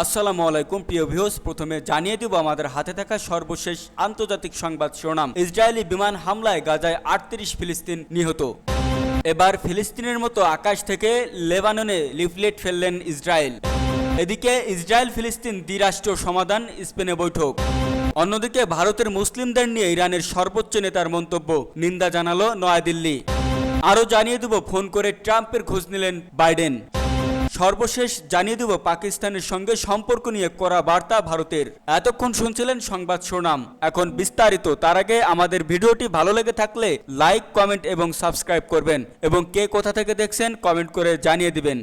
আসসালামু আলাইকুম, প্রিয় ভিউস প্রথমে জানিয়ে দেব আমাদের হাতে থাকা সর্বশেষ আন্তর্জাতিক সংবাদ শিরোনাম। ইসরায়েলি বিমান হামলায় গাজায় আটত্রিশ ফিলিস্তিন নিহত। এবার ফিলিস্তিনের মতো আকাশ থেকে লেবাননে লিফলেট ফেললেন ইসরায়েল। এদিকে ইসরায়েল ফিলিস্তিন দ্বিরাষ্ট্র সমাধান, স্পেনে বৈঠক। অন্যদিকে ভারতের মুসলিমদের নিয়ে ইরানের সর্বোচ্চ নেতার মন্তব্য, নিন্দা জানালো নয়াদিল্লি। আরও জানিয়ে দেব, ফোন করে ট্রাম্পের খোঁজ নিলেন বাইডেন। সর্বশেষ জানিয়ে দেব পাকিস্তানের সঙ্গে সম্পর্ক নিয়ে করা বার্তা ভারতের। এতক্ষণ শুনছিলেন সংবাদ সুনাম। এখন বিস্তারিত, তার আগে আমাদের ভিডিওটি ভালো লেগে থাকলে লাইক, কমেন্ট এবং সাবস্ক্রাইব করবেন। এবং কে কোথা থেকে দেখছেন, কমেন্ট করে জানিয়ে দিবেন।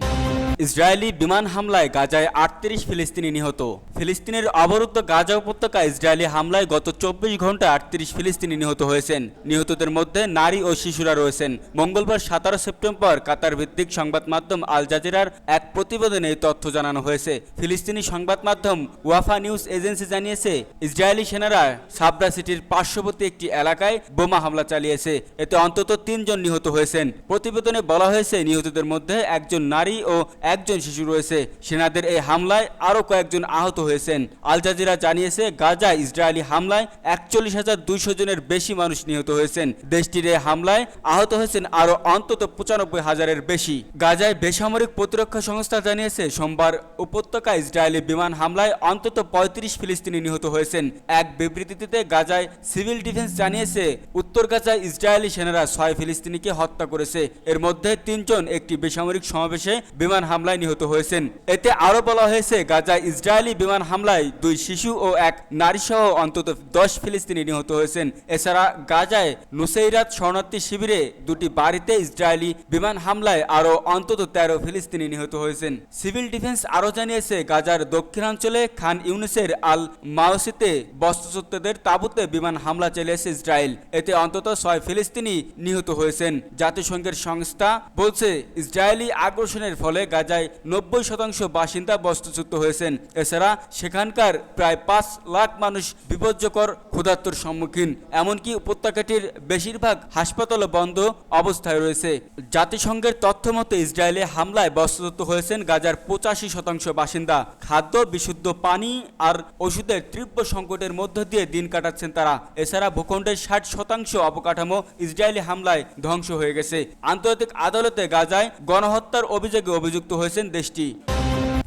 ইসরায়েলি বিমান হামলায় গাজায় আটত্রিশ ফিলিস্তিনি নিহত। ফিলিস্তিনের অবরুদ্ধ গাজা উপত্যকা ইসরায়েলি হামলায় গত চব্বিশ ঘন্টায় আটত্রিশ ফিলিস্তিনি নিহত হয়েছেন। নিহতদের মধ্যে নারী ও শিশুরা রয়েছেন। মঙ্গলবার সতেরো সেপ্টেম্বর কাতার ভিত্তিক সংবাদ মাধ্যম আল জাজিরার এক প্রতিবেদনে তথ্য জানানো হয়েছে। ফিলিস্তিনি সংবাদ মাধ্যম ওয়াফা নিউজ এজেন্সি জানিয়েছে, ইসরায়েলি সেনারা সাবরা সিটির পার্শ্ববর্তী একটি এলাকায় বোমা হামলা চালিয়েছে। এতে অন্তত তিনজন নিহত হয়েছেন। প্রতিবেদনে বলা হয়েছে, নিহতদের মধ্যে একজন নারী ও একজন শিশু রয়েছে। সেনাদের এই হামলায় আরও কয়েকজন আহত হয়েছেন। আল জাজিরা জানিয়েছে, গাজা ইসরায়েলি হামলায় একচল্লিশ হাজার দুইশো জনের বেশি মানুষ নিহত হয়েছেন। দেশটির এই হামলায় আহত হয়েছেন আরও অন্তত পঁচানব্বই হাজারের বেশি। গাজায় বেসামরিক প্রতিরক্ষা সংস্থা জানিয়েছে, সোমবার উপত্যকা ইসরায়েলি বিমান হামলায় অন্তত পঁয়ত্রিশ ফিলিস্তিনি নিহত হয়েছেন। এক বিবৃতিতে গাজায় সিভিল ডিফেন্স জানিয়েছে, উত্তর গাজায় ইসরায়েলি সেনারা ছয় ফিলিস্তিনিকে হত্যা করেছে। এর মধ্যে তিনজন একটি বেসামরিক সমাবেশে বিমান হামলায় নিহত হয়েছেন। এতে আরও বলা হয়েছে, গাজায় ইসরায়েলি বিমান হামলায় দুই শিশু ও এক নারীসহ অন্তত দশ ফিলিস্তিনি নিহত হয়েছেন। এছাড়া গাজায় নুসেইরাত শরণার্থী শিবিরে দুটি বাড়িতে ইসরায়েলি বিমান হামলায় আরও অন্তত তেরো ফিলিস্তিনি নিহত হয়েছেন। সিভিল ডিফেন্স আরও জানিয়েছে, গাজার দক্ষিণাঞ্চলে খান ইউনুসের আল মাওসিতে বস্ত্রচত্বদের তাঁবুতে বিমান হামলা চালিয়েছে ইসরায়েল। এতে অন্তত ছয় ফিলিস্তিনি নিহত হয়েছেন। জাতিসংঘের সংস্থা বলছে, ইসরায়েলি আগ্রাসনের ফলে গাজায় নব্বই শতাংশ বাসিন্দা বস্ত্রচ্যুত হয়েছেন। এছাড়া সেখানকার প্রায় পাঁচ লাখ মানুষ বিপজ্জকর ক্ষুধার্তর সম্মুখীন। এমনকি উপত্যকাটির বেশিরভাগ হাসপাতালও বন্ধ অবস্থায় রয়েছে। জাতিসংঘের তথ্য মতে ইসরায়েলে হামলায় বস্ত্রচ্যুত হয়েছেন গাজার পঁচাশি শতাংশ বাসিন্দা। খাদ্য, বিশুদ্ধ পানি আর ওষুধের তীব্র সংকটের মধ্য দিয়ে দিন কাটাচ্ছেন তারা। এছাড়া ভূখণ্ডের ষাট শতাংশ অবকাঠামো ইসরায়েলি হামলায় ধ্বংস হয়ে গেছে। আন্তর্জাতিক আদালতে গাজায় গণহত্যার অভিযোগে অভিযুক্ত হয়েছেন দেশটি।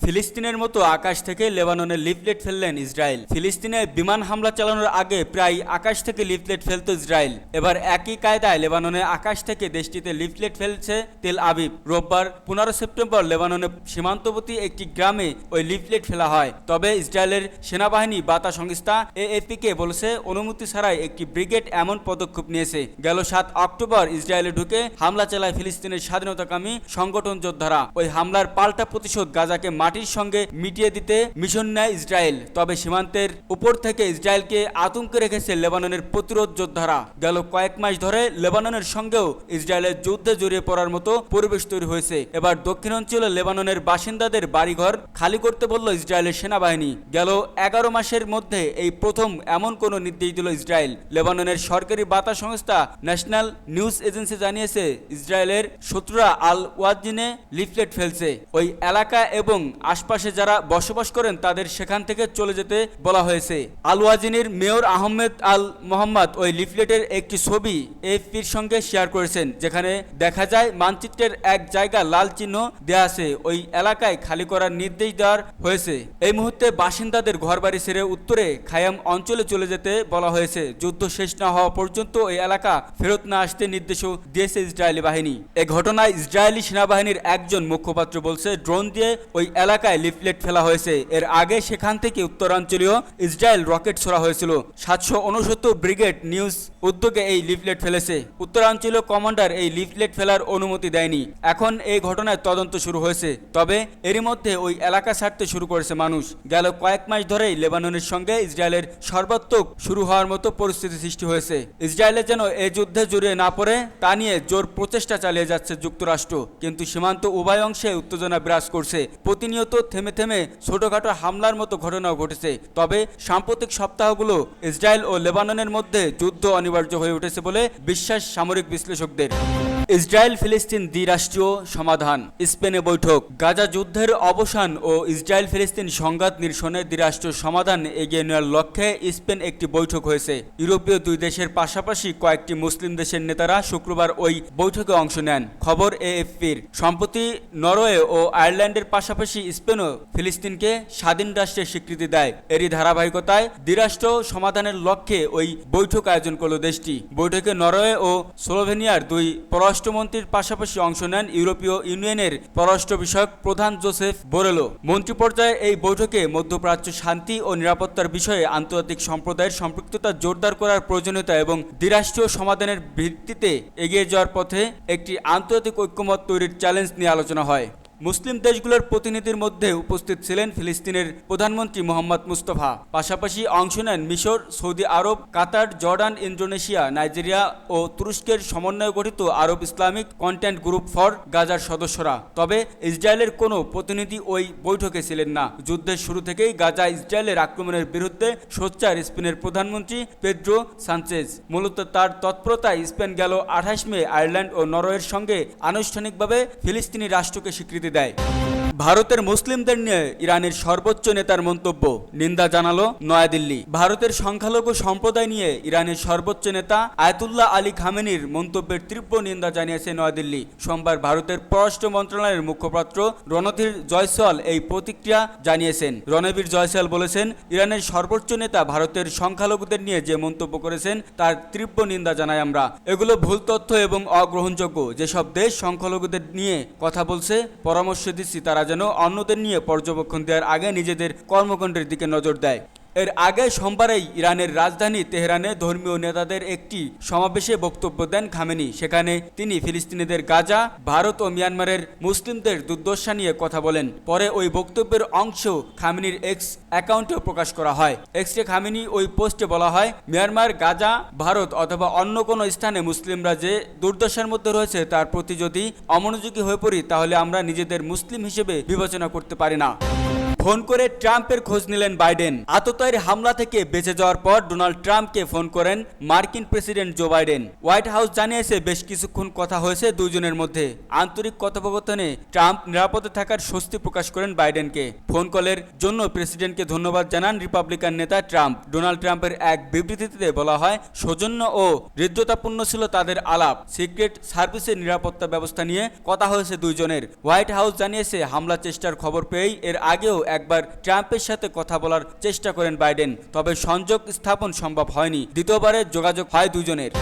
ফিলিস্তিনের মতো আকাশ থেকে লেবাননে লিফলেট ফেললেন ইসরায়েল। ফিলিস্তিনে বিমান হামলা চালানোর আগে প্রায় আকাশ থেকে লিফলেট ফেলত ইসরায়েল। এবার একই কায়দায় লেবাননে আকাশ থেকে দেশটিতে লিফলেট ফেলছে তেল আবিব। রোববার পনেরো সেপ্টেম্বর লেবাননে সীমান্তবর্তী একটি গ্রামে ওই লিফলেট ফেলা হয়। তবে ইসরায়েলের সেনাবাহিনী বার্তা সংস্থা এএপি কে বলেছে, অনুমতি ছাড়াই একটি ব্রিগেড এমন পদক্ষেপ নিয়েছে। গেল সাত অক্টোবর ইসরায়েলে ঢুকে হামলা চালায় ফিলিস্তিনের স্বাধীনতাকামী সংগঠন যোদ্ধারা। ওই হামলার পাল্টা প্রতিশোধ গাজাকে মাটির সঙ্গে মিটিয়ে দিতে মিশন নেয় ইসরায়েল। তবে সীমান্তের উপর থেকে ইসরায়েলকে আতঙ্কে রেখেছে লেবাননের প্রতিরোধ যোদ্ধারা। গেল কয়েক মাস ধরে লেবাননের সঙ্গেও ইসরায়েলের যুদ্ধে জড়িয়ে পড়ার মতো পরিবেশ তৈরি হয়েছে। এবার দক্ষিণাঞ্চলে লেবাননের বাসিন্দাদের বাড়িঘর খালি করতে বলল ইসরায়েলের সেনাবাহিনী। গেল এগারো মাসের মধ্যে এই প্রথম এমন কোনো নির্দেশ দিল ইসরায়েল। লেবাননের সরকারি বার্তা সংস্থা ন্যাশনাল নিউজ এজেন্সি জানিয়েছে, ইসরায়েলের শত্রুরা আল ওয়াজিনে লিফলেট ফেলছে। ওই এলাকা এবং আশপাশে যারা বসবাস করেন তাদের সেখান থেকে চলে যেতে বলা হয়েছে। আলওয়াজিনের মেয়র আহমেদ আল মোহাম্মদ ওই লিফলেটের একটি ছবি এফপির সঙ্গে শেয়ার করেছেন, যেখানে দেখা যায় মানচিত্রের এক জায়গা লাল চিহ্ন দেয়া আছে, ওই এলাকায় খালি করার নির্দেশ দেওয়ার হয়েছে। এই মুহূর্তে বাসিন্দাদের ঘরবাড়ি ছেড়ে উত্তরে খায়াম অঞ্চলে চলে যেতে বলা হয়েছে। যুদ্ধ শেষ না হওয়া পর্যন্ত ওই এলাকা ফেরত না আসতে নির্দেশও দিয়েছে ইসরায়েলি বাহিনী। এ ঘটনায় ইসরায়েলি সেনাবাহিনীর একজন মুখপাত্র বলছে, ড্রোন দিয়ে ওই এলাকায় লিফলেট ফেলা হয়েছে। এর আগে সেখান থেকে উত্তরাঞ্চলীয় ইসরায়েল রকেট ছোড়া হয়েছিল। সাতশো উনসত্তর ব্রিগেড নিউজ উদ্যোগে এই লিফলেট ফেলেছে। উত্তরাঞ্চলীয় কমান্ডার এই লিফলেট ফেলার অনুমতি দেয়নি। এখন এই ঘটনায় তদন্ত শুরু হয়েছে। তবে এরই মধ্যে ওই এলাকা ছাড়তে শুরু করেছে মানুষ। গেল কয়েক মাস ধরেই লেবাননের সঙ্গে ইসরায়েলের সর্বাত্মক শুরু হওয়ার মতো পরিস্থিতি সৃষ্টি হয়েছে। ইসরায়েলের যেন এই যুদ্ধে জড়িয়ে না পড়ে, তা নিয়ে জোর প্রচেষ্টা চালিয়ে যাচ্ছে যুক্তরাষ্ট্র। কিন্তু সীমান্ত উভয় অংশে উত্তেজনা বিরাজ করছে। প্রতিনিয়ত থেমে থেমে ছোটখাটো হামলার মতো ঘটনাও ঘটেছে। তবে সাম্প্রতিক সপ্তাহগুলো ইসরায়েল ও লেবাননের মধ্যে যুদ্ধ অনিবার্য হয়ে উঠেছে বলে বিশ্বাস সামরিক বিশ্লেষকদের। ইসরায়েল ফিলিস্তিন দ্বিরাষ্ট্রীয় সমাধান। স্পেনে বৈঠক। গাজা যুদ্ধের অবসান ও ইসরায়েল ফিলিস্তিন সংঘাত নিরসনে দ্বিরাষ্ট্রীয় সমাধান এগিয়ে নেওয়ার লক্ষ্যে স্পেন একটি বৈঠক হয়েছে। ইউরোপীয় দুই দেশের পাশাপাশি কয়েকটি মুসলিম দেশের নেতারা শুক্রবার ওই বৈঠকে অংশ নেন। খবর এএফপির। সম্প্রতি নরওয়ে ও আয়ারল্যান্ডের পাশাপাশি স্পেনও ফিলিস্তিনকে স্বাধীন রাষ্ট্রের স্বীকৃতি দেয়। এরই ধারাবাহিকতায় দ্বিরাষ্ট্র সমাধানের লক্ষ্যে ওই বৈঠক আয়োজন করল দেশটি। বৈঠকে নরওয়ে ও স্লোভেনিয়ার দুই পররাষ্ট্রমন্ত্রীর পাশাপাশি অংশ নেন ইউরোপীয় ইউনিয়নের পররাষ্ট্র বিষয়ক প্রধান জোসেফ বোরেলো। মন্ত্রী পর্যায়ে এই বৈঠকে মধ্যপ্রাচ্য শান্তি ও নিরাপত্তার বিষয়ে আন্তর্জাতিক সম্প্রদায়ের সম্পৃক্ততা জোরদার করার প্রয়োজনীয়তা এবং দ্বিরাষ্ট্রীয় সমাধানের ভিত্তিতে এগিয়ে যাওয়ার পথে একটি আন্তর্জাতিক ঐক্যমত তৈরির চ্যালেঞ্জ নিয়ে আলোচনা হয়। মুসলিম দেশগুলোর প্রতিনিধির মধ্যে উপস্থিত ছিলেন ফিলিস্তিনের প্রধানমন্ত্রী মোহাম্মদ মুস্তফা। পাশাপাশি অংশ নেন মিশর, Saudi Arab, Qatar, Jordan, Indonesia, Nigeria ও তুরস্কের সমন্বয়ে গঠিত Arab Islamic contact group for গাজার সদস্যরা। তবে ইসরায়েলের কোনো প্রতিনিধি ওই বৈঠকে ছিলেন না। যুদ্ধের শুরু থেকেই গাজা ইসরায়েলের আক্রমণের বিরুদ্ধে সোচ্চার স্পেনের প্রধানমন্ত্রী পেড্রো সানচেজ। মূলত তার তৎপরতায় স্পেন গেল আঠাশ মে আয়ারল্যান্ড ও নরওয়ের সঙ্গে আনুষ্ঠানিকভাবে ফিলিস্তিনি রাষ্ট্রকে স্বীকৃতি দেয় ভারতের মুসলিমদের নিয়ে ইরানের সর্বোচ্চ নেতার মন্তব্য। নিন্দা জানালো নয়াদিল্লি। ভারতের সংখ্যালঘু সম্প্রদায় নিয়ে ইরানের সর্বোচ্চ নেতা আয়তুল্লাহ আলী খামেনির মন্তব্যের তীব্র নিন্দা জানিয়েছে নয়াদিল্লি। সোমবার ভারতের পররাষ্ট্র মন্ত্রণালয়ের মুখপাত্র রণধীর জয়সওয়াল এই প্রতিক্রিয়া জানিয়েছেন। রণবীর জয়সওয়াল বলেছেন, ইরানের সর্বোচ্চ নেতা ভারতের সংখ্যালঘুদের নিয়ে যে মন্তব্য করেছেন, তার তীব্র নিন্দা জানাই আমরা। এগুলো ভুল তথ্য এবং অগ্রহণযোগ্য। যেসব দেশ সংখ্যালঘুদের নিয়ে কথা বলছে, পরামর্শ দিচ্ছি তারা যেন অন্যদের নিয়ে পর্যবেক্ষণ দেওয়ার আগে নিজেদের কর্মকাণ্ডের দিকে নজর দেয়। এর আগে সোমবারেই ইরানের রাজধানী তেহরানে ধর্মীয় নেতাদের একটি সমাবেশে বক্তব্য দেন খামেনি। সেখানে তিনি ফিলিস্তিনিদের গাজা, ভারত ও মিয়ানমারের মুসলিমদের দুর্দশা নিয়ে কথা বলেন। পরে ওই বক্তব্যের অংশ খামেনির এক্স অ্যাকাউন্টেও প্রকাশ করা হয়। এক্সে খামেনি ওই পোস্টে বলা হয়, মিয়ানমার, গাজা, ভারত অথবা অন্য কোনো স্থানে মুসলিমরা যে দুর্দশার মধ্যে রয়েছে তার প্রতি যদি অমনোযোগী হয়ে পড়ি, তাহলে আমরা নিজেদের মুসলিম হিসেবে বিবেচনা করতে পারি না। ফোন করে ট্রাম্পের খোঁজ নিলেন বাইডেন। আততায়ীর হামলা থেকে বেঁচে যাওয়ার পর ডোনাল্ড ট্রাম্পকে ফোন করেন মার্কিন president Joe Biden. White House জানিয়েছে বেশ কিছুক্ষণ কথা হয়েছে দুজনের মধ্যে। আন্তরিক কথোপকথনে ট্রাম্প নিরাপদে থাকার স্বস্তি প্রকাশ করেন বাইডেনকে। ফোন কলের জন্য প্রেসিডেন্টকে ধন্যবাদ জানান রিপাবলিকান নেতা ট্রাম্প। ডোনাল্ড ট্রাম্পের এক বিবৃতিতে বলা হয়, সৌজন্য ও হৃদ্যতাপূর্ণ ছিল তাদের আলাপ, সিক্রেট সার্ভিসের নিরাপত্তা ব্যবস্থা নিয়ে কথা হয়েছে দুইজনের। হোয়াইট হাউস জানিয়েছে, হামলা চেষ্টার খবর পেয়েই এর আগেও একবার ট্রাম্পের সাথে কথা বলার চেষ্টা করেন বাইডেন, তবে সংযোগ স্থাপন সম্ভব হয়নি। দ্বিতীয়বারে যোগাযোগ হয় দুজনের।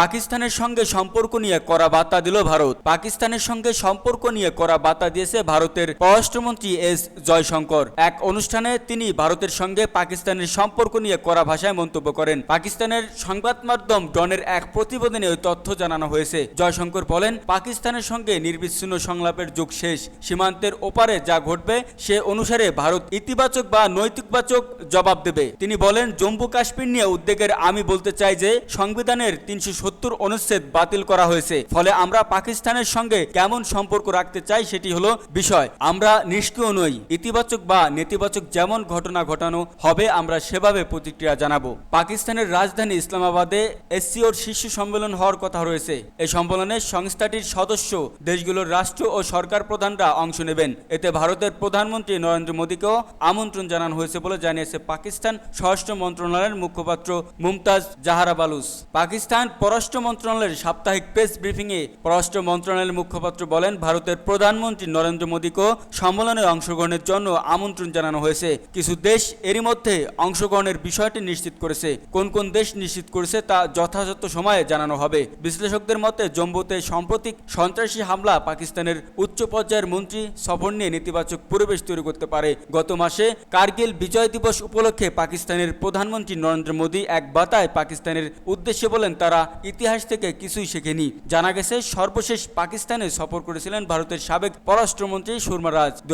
পাকিস্তানের সঙ্গে সম্পর্ক নিয়ে কড়া বার্তা দিল ভারত। পাকিস্তানের সঙ্গে সম্পর্ক নিয়ে কড়া বার্তা দিয়েছে ভারতের পররাষ্ট্রমন্ত্রী এস জয়শঙ্কর। এক অনুষ্ঠানে তিনি ভারতের সঙ্গে পাকিস্তানের সম্পর্ক নিয়ে কড়া ভাষায় মন্তব্য করেন। পাকিস্তানের সংবাদ মাধ্যম ডনের এক প্রতিবেদনে ওই তথ্য জানানো হয়েছে। জয়শঙ্কর বলেন, পাকিস্তানের সঙ্গে নির্বিচ্ছিন্ন সংলাপের যুগ শেষ। সীমান্তের ওপারে যা ঘটবে, সে অনুসারে ভারত ইতিবাচক বা নৈতিকবাচক জবাব দেবে। তিনি বলেন, জম্মু কাশ্মীর নিয়ে উদ্বেগের আমি বলতে চাই যে, সংবিধানের তিনশো সত্তর অনুচ্ছেদ বাতিল করা হয়েছে। ফলে আমরা পাকিস্তানের সঙ্গে কেমন সম্পর্ক রাখতে চাই সেটি হলো বিষয়। আমরা নিষ্ক্রিয় নই। ইতিবাচক বা নেতিবাচক যেমন ঘটনা ঘটানো হবে, আমরা সেভাবে প্রতিক্রিয়া জানাব। পাকিস্তানের রাজধানী ইসলামাবাদে এসসিওর শীর্ষ সম্মেলন হওয়ার কথা রয়েছে। এই সম্মেলনে সংস্থাটির সদস্য দেশগুলোর রাষ্ট্র ও সরকার প্রধানরা অংশ নেবেন। এতে ভারতের প্রধানমন্ত্রী নরেন্দ্র মোদীকেও আমন্ত্রণ জানানো হয়েছে বলে জানিয়েছে পাকিস্তান স্বরাষ্ট্র মন্ত্রণালয়ের মুখপাত্র মুমতাজ জাহারা বালুস পাকিস্তান পররাষ্ট্র মন্ত্রণালয়ের সাপ্তাহিক প্রেস ব্রিফিংয়ে পররাষ্ট্র মন্ত্রণালয়ের মুখপাত্র বলেন, ভারতের প্রধানমন্ত্রী নরেন্দ্র মোদীকেও সম্মেলনে অংশগ্রহণের জন্য আমন্ত্রণ জানানো হয়েছে। কিছু দেশ এরই মধ্যে অংশগ্রহণের বিষয়টি নিশ্চিত করেছে। কোন কোন দেশ নিশ্চিত করেছে তা যথাযথ সময়ে জানানো হবে। বিশ্লেষকদের মতে, জম্মুতে সাম্প্রতিক সন্ত্রাসী হামলা পাকিস্তানের উচ্চ পর্যায়ের মন্ত্রী সফর নিয়ে নেতিবাচক পরিবেশ তৈরি করতে পারে। গত মাসে কার্গিল বিজয় দিবস উপলক্ষে পাকিস্তানের প্রধানমন্ত্রী নরেন্দ্র মোদী এক বার্তায় পাকিস্তানের উদ্দেশ্যে বলেন, তারা ইতিহাস থেকে কিছুই শেখেনি। জানা গেছে, সর্বশেষ পাকিস্তানে সফর করেছিলেন ভারতের সাবেক পররাষ্ট্রমন্ত্রী সুরমা রাজ। দু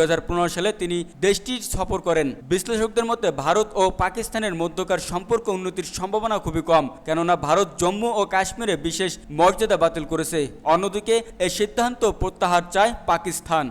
সালে তিনি দেশটি সফর করেন। বিশ্লেষকদের মতে, ভারত ও পাকিস্তানের মধ্যকার সম্পর্ক উন্নতির সম্ভাবনা খুবই কম, কেননা ভারত জম্মু ও কাশ্মীরে বিশেষ মর্যাদা বাতিল করেছে। অন্যদিকে এই সিদ্ধান্ত প্রত্যাহার চায় পাকিস্তান।